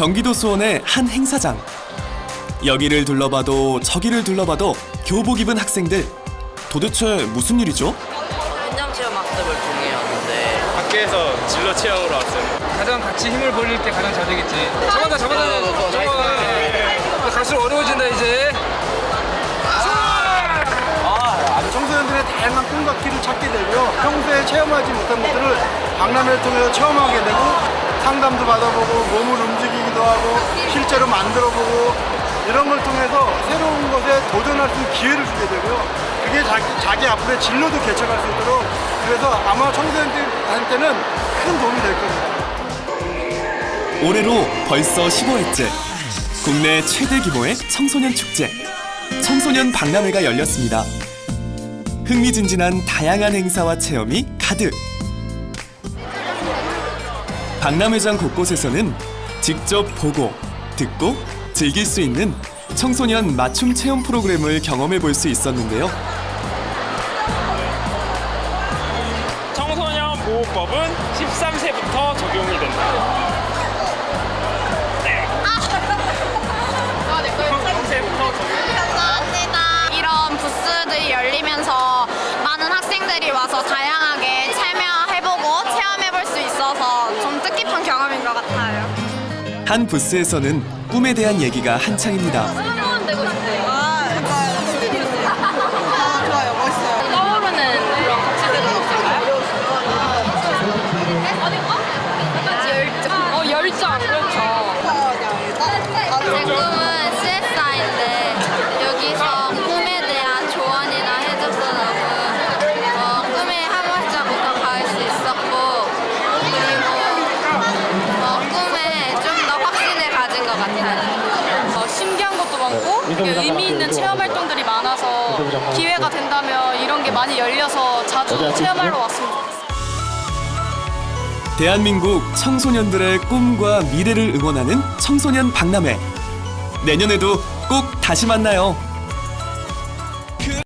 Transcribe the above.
경기도 수원의 한 행사장. 여기를 둘러봐도 저기를 둘러봐도 교복 입은 학생들. 도대체 무슨 일이죠? 현장 체험 학습을 통해 왔는데 밖에서 진로 체험으로 왔어요. 가장 같이 힘을 벌릴 때 가장 잘 되겠지. 잡아다 잡아다 잡아. 갈수록 어려워진다 이제. 청소년들의 다양한 꿈과 키를 찾게 되고요. 평소에 체험하지 못한 것들을 박람회를 통해서 체험하게 되고 상담도 받아보고 몸을 움직이기도 하고 실제로 만들어보고 이런 걸 통해서 새로운 것에 도전할 수 있는 기회를 주게 되고요. 그게 자기, 자기 앞으로의 진로도 개척할 수 있도록 그래서 아마 청소년들한테는 큰 도움이 될 겁니다. 올해로 벌써 15회째. 국내 최대 규모의 청소년 축제. 청소년 박람회가 열렸습니다. 흥미진진한 다양한 행사와 체험이 가득. 박람회장 곳곳에서는 직접 보고, 듣고, 즐길 수 있는 청소년 맞춤 체험 프로그램을 경험해 볼 수 있었는데요. 청소년 보호법은 13세부터 적용이 된다. 경험인 것 같아요. 한 부스에서는 꿈에 대한 얘기가 한창입니다. 많고 되게 의미 있는 체험 활동들이 많아서 기회가 된다면 이런 게 많이 열려서 자주 체험하러 왔으면 좋겠어요. 대한민국 청소년들의 꿈과 미래를 응원하는 청소년 박람회. 내년에도 꼭 다시 만나요.